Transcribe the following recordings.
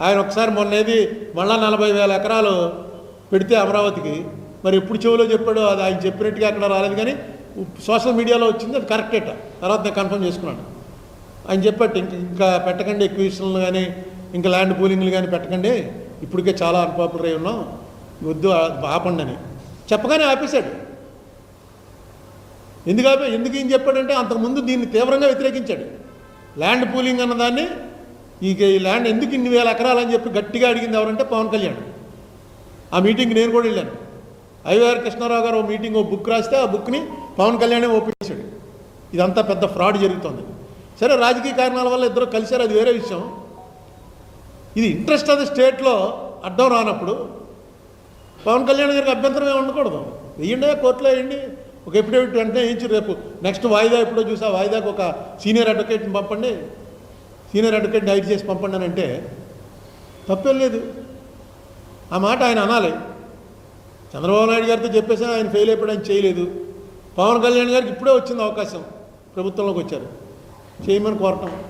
ఆయన ఒకసారి మొన్నేది మళ్ళా నలభై వేల ఎకరాలు పెడితే అమరావతికి. మరి ఎప్పుడు చెవిలో చెప్పాడో అది ఆయన చెప్పినట్టుగా అక్కడ రాలేదు కానీ సోషల్ మీడియాలో వచ్చింది అది కరెక్టేట తర్వాత నేను కన్ఫర్మ్ చేసుకున్నాను. ఆయన చెప్పాడు ఇంక ఇంకా పెట్టకండి ఎక్విజిషన్లు కానీ ఇంకా ల్యాండ్ పూలింగ్లు కానీ పెట్టకండి. ఇప్పటికే చాలా అన్పాపులర్ అయి ఉన్నాం. వద్దు ఆపండి అని. చెప్పగానే ఆపేశాడు. ఎందుకు ఆపే ఎందుకు ఏం చెప్పాడంటే అంతకుముందు దీన్ని తీవ్రంగా వ్యతిరేకించాడు. ల్యాండ్ పూలింగ్ అన్నదాన్ని ఈ ఈ ల్యాండ్ ఎందుకు ఇన్ని వేల ఎకరాలని చెప్పి గట్టిగా అడిగింది ఎవరంటే పవన్ కళ్యాణ్. ఆ మీటింగ్ నేను కూడా వెళ్ళాను. ఐవీఆర్ కృష్ణారావు గారు ఓ మీటింగ్ ఓ బుక్ రాస్తే ఆ బుక్ని పవన్ కళ్యాణే ఓపెన్ చేశాడు. ఇదంతా పెద్ద ఫ్రాడ్ జరుగుతుంది. సరే రాజకీయ కారణాల వల్ల ఇద్దరు కలిశారు అది వేరే విషయం. ఇది ఇంట్రెస్ట్ అది స్టేట్లో అడ్డం రానప్పుడు పవన్ కళ్యాణ్ గారికి అభ్యంతరం ఏమి ఉండకూడదు. వెయ్యండి కోర్టులో వేయండి ఒక ఎఫిడేవిట్ వెంటనే వేయించి రేపు. నెక్స్ట్ వాయిదా ఎప్పుడో చూసా వాయిదాకు ఒక సీనియర్ అడ్వకేట్ని పంపండి. సీనియర్ అడ్వకేట్ని డైట్ చేసి పంపండి అంటే తప్పేం లేదు. ఆ మాట ఆయన అనాలి. చంద్రబాబు నాయుడు గారితో చెప్పేసి ఆయన ఫెయిల్ అయిపోయి ఆయన చేయలేదు. పవన్ కళ్యాణ్ గారికి ఇప్పుడే వచ్చింది అవకాశం ప్రభుత్వంలోకి వచ్చారు. చేయమని కోరటం.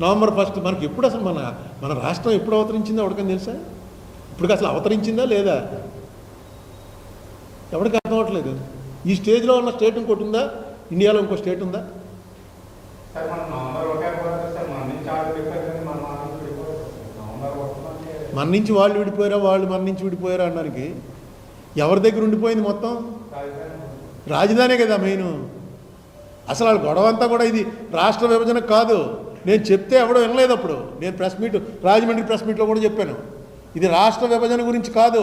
నవంబర్ ఫస్ట్ మనకి ఎప్పుడు అసలు మన మన రాష్ట్రం ఎప్పుడు అవతరించిందో ఎవరికైనా తెలుసా? ఇప్పుడు అసలు అవతరించిందా లేదా? ఎవరికి అర్థం అవ్వట్లేదు. ఈ స్టేజ్లో ఉన్న స్టేట్ ఇంకోటి ఉందా? ఇండియాలో ఇంకో స్టేట్ ఉందా? మన నుంచి వాళ్ళు విడిపోయారా? వాళ్ళు మన నుంచి విడిపోయారా అనడానికి ఎవరి దగ్గర ఉండిపోయింది మొత్తం? రాజధాని రాజధానే కదా మెయిన్. అసలు వాళ్ళ గొడవ అంతా కూడా ఇది రాష్ట్ర విభజన కాదు. నేను చెప్తే ఎవడో వినలేదు అప్పుడు. నేను ప్రెస్ మీట్ రాజమండ్రి ప్రెస్ మీట్లో కూడా చెప్పాను. ఇది రాష్ట్ర విభజన గురించి కాదు.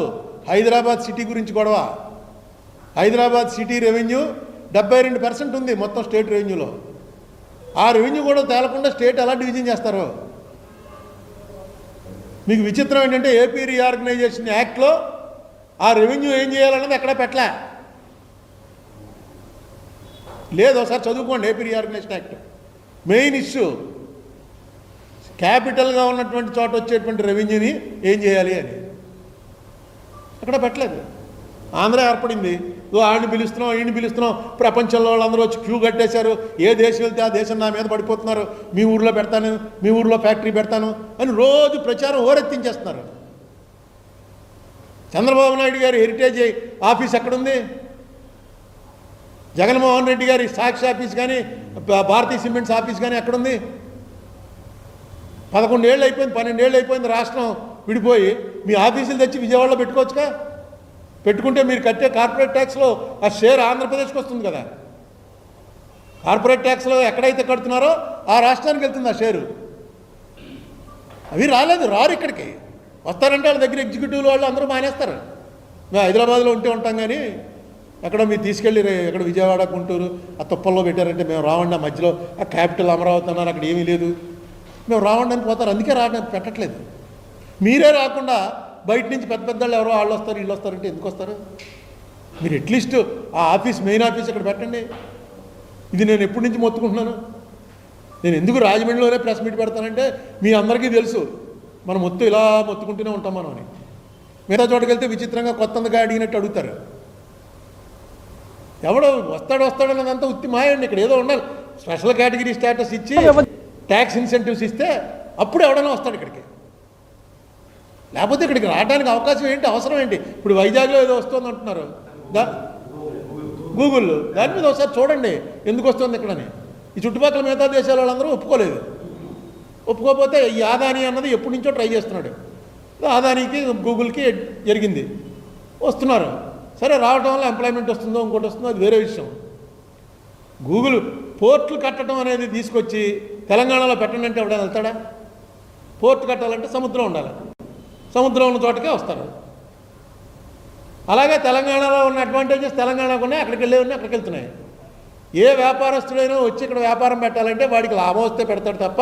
హైదరాబాద్ సిటీ గురించి గొడవ. హైదరాబాద్ సిటీ రెవెన్యూ డెబ్బై రెండు పర్సెంట్ ఉంది మొత్తం స్టేట్ రెవెన్యూలో. ఆ రెవెన్యూ కూడా తేలకుండా స్టేట్ ఎలా డివిజన్ చేస్తారు? మీకు విచిత్రం ఏంటంటే ఏపీ రీఆర్గనైజేషన్ యాక్ట్లో ఆ రెవెన్యూ ఏం చేయాలన్నది ఎక్కడ పెట్టలే. లేదు ఒకసారి చదువుకోండి AP reorganisation act main issue క్యాపిటల్గా ఉన్నటువంటి చోట వచ్చేటువంటి రెవెన్యూని ఏం చేయాలి అని. అక్కడ పెట్టలేదు. ఆంధ్ర ఏర్పడింది. ఆడిని పిలుస్తున్నాం ఈయన్ని పిలుస్తున్నాం ప్రపంచంలో వాళ్ళందరూ వచ్చి క్యూ కట్టేశారు. ఏ దేశం వెళ్తే ఆ దేశం నా మీద పడిపోతున్నారు. మీ ఊర్లో పెడతాను మీ ఊర్లో ఫ్యాక్టరీ పెడతాను అని రోజు ప్రచారం ఓరెత్తించేస్తున్నారు. చంద్రబాబు నాయుడు గారి హెరిటేజ్ ఆఫీస్ ఎక్కడుంది? జగన్మోహన్ రెడ్డి గారి సాక్షి ఆఫీస్ కానీ భారతీయ సిమెంట్స్ ఆఫీస్ కానీ ఎక్కడుంది? పదకొండేళ్ళు అయిపోయింది పన్నెండేళ్ళు అయిపోయింది రాష్ట్రం విడిపోయి. మీ ఆఫీసులు తెచ్చి విజయవాడలో పెట్టుకోవచ్చుగా? పెట్టుకుంటే మీరు కట్టే కార్పొరేట్ ట్యాక్స్లో ఆ షేర్ ఆంధ్రప్రదేశ్కి వస్తుంది కదా. కార్పొరేట్ ట్యాక్స్లో ఎక్కడైతే కడుతున్నారో ఆ రాష్ట్రానికి వెళ్తుంది ఆ షేరు. అవి రాలేదు రారు ఇక్కడికి. వస్తారంటే వాళ్ళ దగ్గర ఎగ్జిక్యూటివ్ వాళ్ళు అందరూ మానేస్తారు. మేము హైదరాబాద్లో ఉంటే ఉంటాం కానీ ఎక్కడ మీరు తీసుకెళ్ళి రే- ఎక్కడ విజయవాడ గుంటూరు ఆ తుప్పల్లో పెట్టారంటే మేము రావండి ఆ మధ్యలో ఆ క్యాపిటల్ అమరావతి అన్నారు అక్కడ ఏమీ లేదు. మేము రావండి అని పోతారు అందుకే రావడానికి పెట్టట్లేదు. మీరే రాకుండా బయట నుంచి పెద్ద పెద్ద వాళ్ళు ఎవరో వాళ్ళు వస్తారు వీళ్ళు వస్తారంటే ఎందుకు వస్తారు? మీరు అట్లీస్ట్ ఆ ఆఫీస్ మెయిన్ ఆఫీస్ ఇక్కడ పెట్టండి. ఇది నేను ఎప్పటి నుంచి మొత్తుకుంటున్నాను? నేను ఎందుకు రాజమండ్రిలోనే ప్రెస్ మీట్ పెడతానంటే మీ అందరికీ తెలుసు మనం మొత్తం ఇలా మొత్తుకుంటూనే ఉంటాం మనం అని. మిగతా చోటుకి వెళ్తే విచిత్రంగా కొత్తగా అడిగినట్టు అడుగుతారు. ఎవడో వస్తాడు వస్తాడు అన్నదంతా ఉత్తి మాయండి ఇక్కడ ఏదో ఉండాలి. స్పెషల్ కేటగిరీ స్టేటస్ ఇచ్చి ట్యాక్స్ ఇన్సెంటివ్స్ ఇస్తే అప్పుడు ఎవడైనా వస్తాడు ఇక్కడికి. లేకపోతే ఇక్కడికి రావడానికి అవకాశం ఏంటి? అవసరం ఏంటి? ఇప్పుడు వైజాగ్లో ఏదో వస్తుంది అంటున్నారు. దా గూగుల్ దాని మీద ఒకసారి చూడండి. ఎందుకు వస్తుంది ఇక్కడని? ఈ చుట్టుపక్కల మిగతా దేశాల వాళ్ళందరూ ఒప్పుకోలేదు. ఒప్పుకోకపోతే ఈ ఆదాని అన్నది ఎప్పటి నుంచో ట్రై చేస్తున్నాడు. ఆదానికి గూగుల్కి జరిగింది. వస్తున్నారు. సరే రావడం వల్ల ఎంప్లాయ్మెంట్ వస్తుందో ఇంకోటి వస్తుందో అది వేరే విషయం. గూగుల్ పోర్ట్లు కట్టడం అనేది తీసుకొచ్చి తెలంగాణలో పెట్టండి అంటే ఎవడైనా వెళ్తాడా? పోర్ట్ కట్టాలంటే సముద్రం ఉండాలి. సముద్రం ఉన్న చోటకే వస్తారు. అలాగే తెలంగాణలో ఉన్న అడ్వాంటేజెస్ తెలంగాణకు ఉన్నాయి అక్కడికి వెళ్ళే ఉన్నాయి అక్కడికి వెళ్తున్నాయి. ఏ వ్యాపారస్తుడైనా వచ్చి ఇక్కడ వ్యాపారం పెట్టాలంటే వాడికి లాభం వస్తే పెడతాడు తప్ప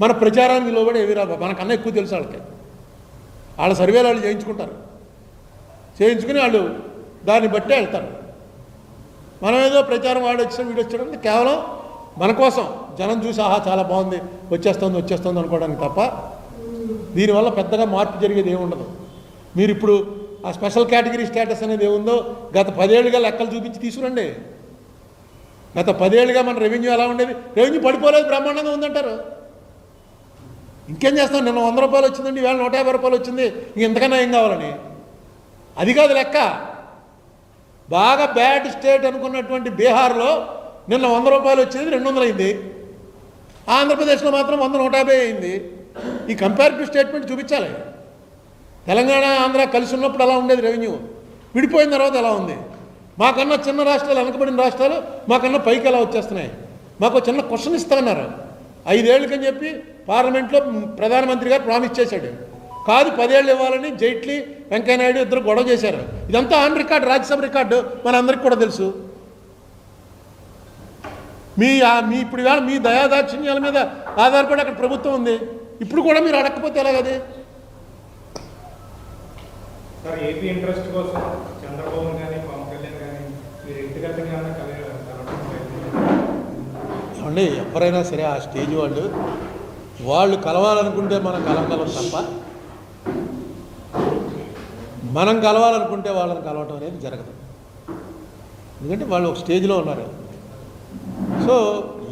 మన ప్రచారానికి లోబడి ఏవి రాబో మనకన్నా ఎక్కువ తెలుసు వాళ్ళకి. వాళ్ళ సర్వేలు వాళ్ళు చేయించుకుంటారు. చేయించుకుని వాళ్ళు దాన్ని బట్టే వెళ్తారు. మనం ఏదో ప్రచారం వాడు వచ్చాడు వీడు వచ్చాడు కేవలం మన కోసం జనం చూసి ఆహా చాలా బాగుంది వచ్చేస్తుంది వచ్చేస్తుంది అనుకోవడానికి తప్ప దీనివల్ల పెద్దగా మార్పు జరిగేది ఏముండదు. మీరు ఇప్పుడు ఆ స్పెషల్ కేటగిరీ స్టేటస్ అనేది ఏముందో గత పదేళ్ళుగా లెక్కలు చూపించి తీసుకురండి. గత పదేళ్ళుగా మన రెవెన్యూ ఎలా ఉండేది? రెవెన్యూ పడిపోలేదు బ్రహ్మాండంగా ఉందంటారు. ఇంకేం చేస్తాం? నిన్న వంద రూపాయలు వచ్చిందండి ఈవేళ నూట యాభై రూపాయలు వచ్చింది. ఇంక ఇంతకన్నా ఏం కావాలని? అది కాదు లెక్క. బాగా బ్యాడ్ స్టేట్ అనుకున్నటువంటి బీహార్లో నిన్న వంద రూపాయలు వచ్చేది రెండు వందలు అయింది. ఆంధ్రప్రదేశ్లో మాత్రం వంద నూట యాభై అయింది. ఈ కంపారిటివ్ స్టేట్మెంట్ చూపించాలి. తెలంగాణ ఆంధ్ర కలిసి ఉన్నప్పుడు ఎలా ఉండేది రెవెన్యూ విడిపోయిన తర్వాత ఎలా ఉంది? మాకన్నా చిన్న రాష్ట్రాలు వెనకబడిన రాష్ట్రాలు మాకన్నా పైకి ఎలా వచ్చేస్తున్నాయి? మాకు చిన్న క్వశ్చన్ ఇస్తామన్నారు ఐదేళ్ళకని చెప్పి పార్లమెంట్లో ప్రధానమంత్రి గారు ప్రామిస్ చేశాడు. కాదు పదేళ్ళు ఇవ్వాలని జైట్లీ వెంకయ్యనాయుడు ఇద్దరు గొడవ చేశారు. ఇదంతా ఆన్ రికార్డు రాజ్యసభ రికార్డు మనందరికి కూడా తెలుసు. మీ మీ ఇప్పుడు మీ దయాదాక్షిణ్యాల మీద ఆధారపడి అక్కడ ప్రభుత్వం ఉంది. ఇప్పుడు కూడా మీరు అడగకపోతే ఎలాగది సార్ ఏపీ ఇంట్రెస్ట్ కోసం చంద్రబాబు కానీ పవన్ కళ్యాణ్ కానీ మీరు వ్యక్తిగతంగా ఏమైనా కలిగి కలవడం ప్రయత్నించారా? ఏమండి ఎవరైనా సరే ఆ స్టేజ్ వాళ్ళు వాళ్ళు కలవాలనుకుంటే మనం కలవగలం తప్ప మనం కలవాలనుకుంటే వాళ్ళని కలవటం అనేది జరగదు ఎందుకంటే వాళ్ళు ఒక స్టేజ్లో ఉన్నారు సో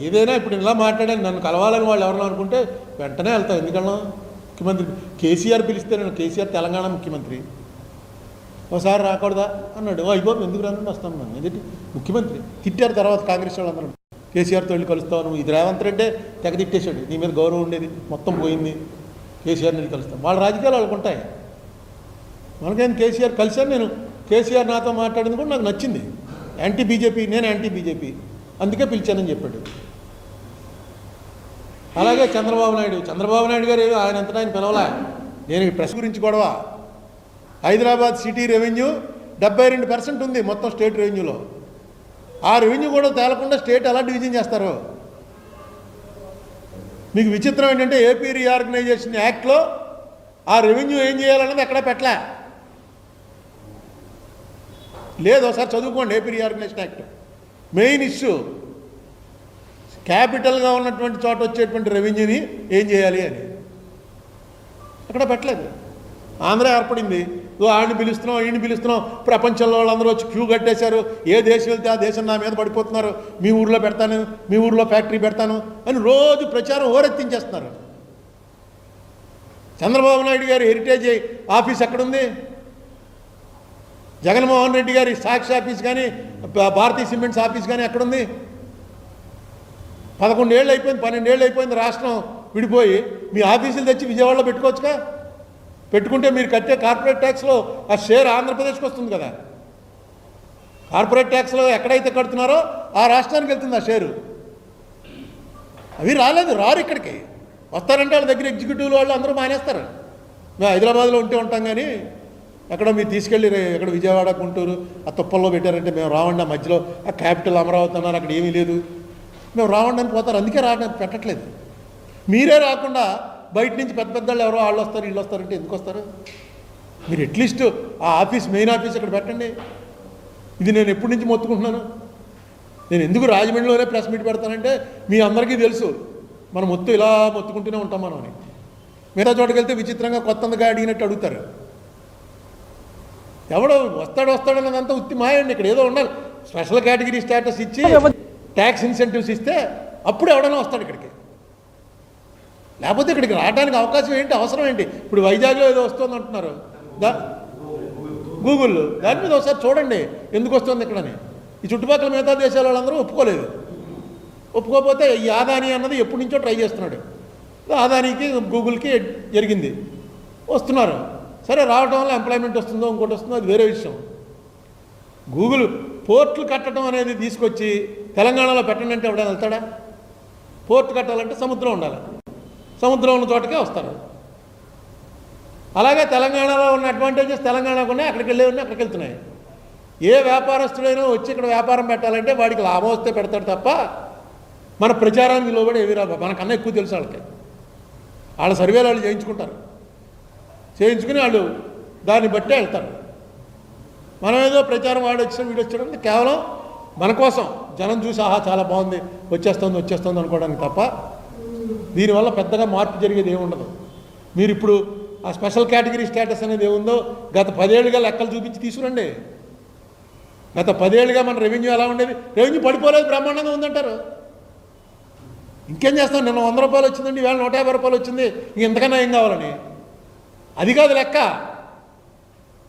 ఏదైనా ఇప్పుడు ఇలా మాట్లాడాను నన్ను కలవాలని వాళ్ళు ఎవరన్నా అనుకుంటే వెంటనే వెళ్తాం ఎందుకన్నా? ముఖ్యమంత్రి కేసీఆర్ పిలిస్తే నేను కేసీఆర్ తెలంగాణ ముఖ్యమంత్రి. ఒకసారి రాకూడదా? అన్నాడు. "ఓ, ఎందుకు రాను వస్తాను నన్ను ఎందుకంటే ముఖ్యమంత్రి తిట్టారు తర్వాత కాంగ్రెస్ వాళ్ళందరూ కేసీఆర్తో వెళ్ళి కలుస్తాను. ఇది రేవంత్ రెడ్డే తెగ తిట్టేశాడు. నీ మీద గౌరవం ఉండేది. మొత్తం పోయింది. కేసీఆర్ని వెళ్ళి కలుస్తాం. వాళ్ళ రాజకీయాలు వాళ్ళకు ఉంటాయి. మనకేం కేసీఆర్ కలిశాను నేను. కేసీఆర్ నాతో మాట్లాడింది కూడా నాకు నచ్చింది. యాంటీ బీజేపీ నేను యాంటీ బీజేపీ అందుకే పిలిచానని చెప్పాడు. అలాగే చంద్రబాబు నాయుడు. చంద్రబాబు నాయుడు గారు ఏమీ ఆయన అంతటా ఆయన పిలవలే. నేను ఈ ప్రెస్ గురించి గొడవ. హైదరాబాద్ సిటీ రెవెన్యూ డెబ్బై రెండు పర్సెంట్ ఉంది మొత్తం స్టేట్ రెవెన్యూలో. ఆ రెవెన్యూ కూడా తేలకుండా స్టేట్ ఎలా డివిజన్ చేస్తారు? మీకు విచిత్రం ఏంటంటే ఏపీ రీఆర్గనైజేషన్ యాక్ట్లో ఆ రెవెన్యూ ఏం చేయాలన్నది ఎక్కడా పెట్టలే. లేదు ఒకసారి చదువుకోండి AP reorganisation act. Main issue క్యాపిటల్గా ఉన్నటువంటి చోట వచ్చేటువంటి రెవెన్యూని ఏం చేయాలి అని. అక్కడ పెట్టలేదు. ఆంధ్ర ఏర్పడింది. ఓ ఆడిని పిలుస్తున్నాం ఈయన పిలుస్తున్నాం. ప్రపంచంలో వాళ్ళందరూ వచ్చి క్యూ కట్టేశారు. ఏ దేశం వెళ్తే ఆ దేశం నా మీద పడిపోతున్నారు. మీ ఊర్లో పెడతాను మీ ఊర్లో ఫ్యాక్టరీ పెడతాను అని రోజు ప్రచారం ఓరెత్తించేస్తున్నారు. చంద్రబాబు నాయుడు గారి హెరిటేజ్ ఆఫీస్ ఎక్కడుంది? జగన్మోహన్ రెడ్డి గారి సాక్షి ఆఫీస్ కానీ భారతీయ సిమెంట్స్ ఆఫీస్ కానీ ఎక్కడుంది? పదకొండేళ్ళు అయిపోయింది పన్నెండేళ్ళు అయిపోయింది రాష్ట్రం విడిపోయి మీ ఆఫీసులు తెచ్చి విజయవాడలో పెట్టుకోవచ్చుగా? పెట్టుకుంటే మీరు కట్టే కార్పొరేట్ ట్యాక్స్లో ఆ షేర్ ఆంధ్రప్రదేశ్కి వస్తుంది కదా. కార్పొరేట్ ట్యాక్స్లో ఎక్కడైతే కడుతున్నారో ఆ రాష్ట్రానికి వెళ్తుంది ఆ షేరు. అవి రాలేదు రారు ఇక్కడికి. వస్తారంటే వాళ్ళ దగ్గర ఎగ్జిక్యూటివ్ వాళ్ళు అందరూ మానేస్తారు. మేము హైదరాబాద్లో ఉంటే ఉంటాం కానీ ఎక్కడ మీరు తీసుకెళ్ళి ఎక్కడ విజయవాడ గుంటూరు ఆ తుప్పల్లో పెట్టారంటే మేము రావండి ఆ మధ్యలో. ఆ క్యాపిటల్ అమరావతి అన్నారు అక్కడ ఏమీ లేదు. మేము రావండి పోతారు. అందుకే రావడానికి పెట్టట్లేదు. మీరే రాకుండా బయట నుంచి పెద్ద పెద్ద వాళ్ళు ఎవరో వాళ్ళు వస్తారు వీళ్ళు వస్తారంటే ఎందుకు వస్తారు? మీరు అట్లీస్ట్ ఆ ఆఫీస్ మెయిన్ ఆఫీస్ ఇక్కడ పెట్టండి. ఇది నేను ఎప్పటి నుంచి మొత్తుకుంటున్నాను? నేను ఎందుకు రాజమండ్రిలోనే ప్రెస్ మీట్ పెడతానంటే మీ అందరికీ తెలుసు. మనం మొత్తం ఇలా మొత్తుకుంటూనే ఉంటాం మనం అని. మిగతా చోటుకి వెళ్తే విచిత్రంగా కొత్తగా అడిగినట్టు అడుగుతారు. ఎవడో వస్తాడు వస్తాడన్నదంతా ఉత్తి మాయండి. ఇక్కడ ఏదో ఉండాలి. స్పెషల్ కేటగిరీ స్టేటస్ ఇచ్చి ట్యాక్స్ ఇన్సెంటివ్స్ ఇస్తే అప్పుడు ఎవడైనా వస్తాడు ఇక్కడికి. లేకపోతే ఇక్కడికి రావడానికి అవకాశం ఏంటి? అవసరం ఏంటి? ఇప్పుడు వైజాగ్లో ఏదో వస్తుంది అంటున్నారు. దా గూగుల్. దాని మీద ఒకసారి చూడండి ఎందుకు వస్తుంది ఇక్కడని. ఈ చుట్టుపక్కల మిగతా దేశాల వాళ్ళందరూ ఒప్పుకోలేదు. ఒప్పుకోకపోతే ఈ ఆదాని అన్నది ఎప్పటి నుంచో ట్రై చేస్తున్నాడు. ఆదానికి గూగుల్కి జరిగింది. వస్తున్నారు. సరే రావడం వల్ల ఎంప్లాయ్మెంట్ వస్తుందో ఇంకోటి వస్తుందో అది వేరే విషయం. గూగుల్ పోర్ట్లు కట్టడం అనేది తీసుకొచ్చి తెలంగాణలో పెట్టండి అంటే ఎవడైనా వెళ్తాడా? పోర్ట్ కట్టాలంటే సముద్రం ఉండాలి. సముద్రం ఉన్న చోటకే వస్తారు. అలాగే తెలంగాణలో ఉన్న అడ్వాంటేజెస్ తెలంగాణకు ఉన్నాయి అక్కడికి వెళ్ళే ఉన్నాయి అక్కడికి వెళ్తున్నాయి. ఏ వ్యాపారస్తుడైనా వచ్చి ఇక్కడ వ్యాపారం పెట్టాలంటే వాడికి లాభం వస్తే పెడతాడు తప్ప మన ప్రచారానికి లోబడి ఏవి రాబా మనకన్నా ఎక్కువ తెలుసు వాళ్ళకి. వాళ్ళ సర్వేలు వాళ్ళు చేయించుకుంటారు. చేయించుకుని వాళ్ళు దాన్ని బట్టే వెళ్తారు. మనం ఏదో ప్రచారం వాడు వచ్చాం వీడు వచ్చాడు కేవలం మన కోసం. జనం చూసి ఆహా చాలా బాగుంది వచ్చేస్తుంది వచ్చేస్తుంది అనుకోవడానికి తప్ప దీనివల్ల పెద్దగా మార్పు జరిగేది ఏముండదు మీరు ఇప్పుడు ఆ స్పెషల్ కేటగిరీ స్టేటస్ అనేది ఏముందో గత పదేళ్ళుగా లెక్కలు చూపించి తీసుకురండి. గత పదేళ్ళుగా మన రెవెన్యూ ఎలా ఉండేది? రెవెన్యూ పడిపోలేదు బ్రహ్మాండంగా ఉందంటారు. ఇంకేం చేస్తాం? నిన్న వంద రూపాయలు వచ్చిందండి ఈవేళ నూట యాభై రూపాయలు వచ్చింది ఇంక ఇంతకన్నా ఏం కావాలని? అది కాదు లెక్క.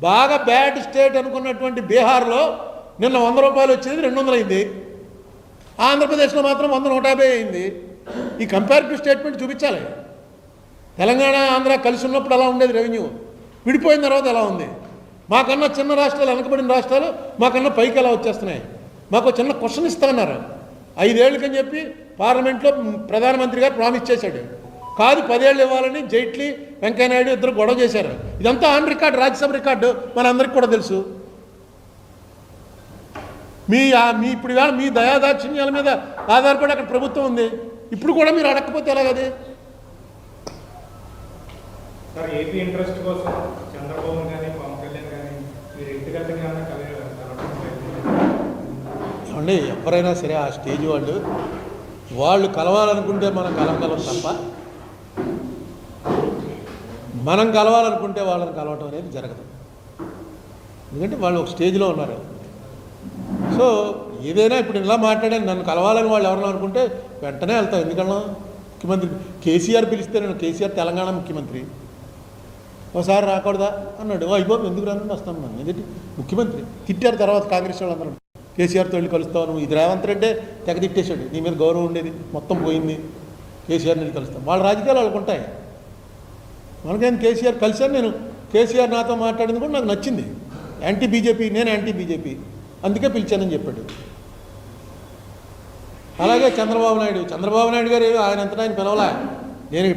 బాగా బ్యాడ్ స్టేట్ అనుకున్నటువంటి బీహార్లో నిన్న వంద రూపాయలు వచ్చేది రెండు వందలు అయింది. ఆంధ్రప్రదేశ్లో మాత్రం వంద నూట యాభై అయింది. ఈ కంపారిటివ్ స్టేట్మెంట్ చూపించాలి. తెలంగాణ ఆంధ్ర కలిసి ఉన్నప్పుడు ఎలా ఉండేది రెవెన్యూ విడిపోయిన తర్వాత ఎలా ఉంది? మాకన్నా చిన్న రాష్ట్రాలు వెనకబడిన రాష్ట్రాలు మాకన్నా పైకి ఎలా వచ్చేస్తున్నాయి? మాకు చిన్న క్వశ్చన్ ఇస్తా అన్నారు ఐదేళ్ళకని చెప్పి పార్లమెంట్లో ప్రధానమంత్రి గారు ప్రామిస్ చేశాడు. కాదు పదేళ్ళు ఇవ్వాలని జైట్లీ వెంకయ్యనాయుడు ఇద్దరు గొడవ చేశారు. ఇదంతా ఆన్ రికార్డు రాజ్యసభ రికార్డు. మనందరికీ కూడా తెలుసు. మీ ఆ- మీ ఇప్పుడు ఇవాళ మీ దయాదాక్షిణ్యాల మీద ఆధారపడి అక్కడ ప్రభుత్వం ఉంది. ఇప్పుడు కూడా మీరు అడగకపోతే ఎలాగది సార్ ఏపీ ఇంట్రెస్ట్ కోసం చంద్రబాబు కానీ పవన్ కళ్యాణ్ కానీ మీరు వ్యక్తిగతంగా ఏమైనా కలిగి కలవడం ప్రయత్నించారా? ఏమండి ఎవరైనా సరే ఆ స్టేజ్ వాళ్ళు వాళ్ళు కలవాలనుకుంటే మనం కలవగలం తప్ప మనం కలవాలనుకుంటే వాళ్ళని కలవటం అనేది జరగదు. ఎందుకంటే వాళ్ళు ఒక స్టేజ్లో ఉన్నారు. సో ఏదైనా ఇప్పుడు ఇలా మాట్లాడాను నన్ను కలవాలని వాళ్ళు ఎవరన్నా అనుకుంటే వెంటనే వెళ్తాను ఎందుకన్నా? ముఖ్యమంత్రి కేసీఆర్ పిలిస్తే నేను కేసీఆర్ తెలంగాణ ముఖ్యమంత్రి. ఒకసారి రాకూడదా? అన్నాడు. అయిపోయి ఎందుకు రాను వస్తాను మనం ఎందుకంటే ముఖ్యమంత్రి తిట్టారు తర్వాత కాంగ్రెస్ వాళ్ళందరూ. కేసీఆర్తో వెళ్ళి కలుస్తావు నువ్వు ఇది రేవంత్ రెడ్డే తెగ తిట్టేశాడు. నీ మీద గౌరవం ఉండేది. మొత్తం పోయింది. కేసీఆర్ని వెళ్ళి కలుస్తాం. వాళ్ళ రాజకీయాలు వాళ్ళకు ఉంటాయి. మనకేం కేసీఆర్ కలిశాను నేను. కేసీఆర్ నాతో మాట్లాడింది కూడా నాకు నచ్చింది. యాంటీ బీజేపీ నేను యాంటీ బీజేపీ అందుకే పిలిచానని చెప్పాడు. అలాగే చంద్రబాబు నాయుడు చంద్రబాబు నాయుడు గారు ఆయన ఎంత ఆయన పిలవలే. నేను ఈ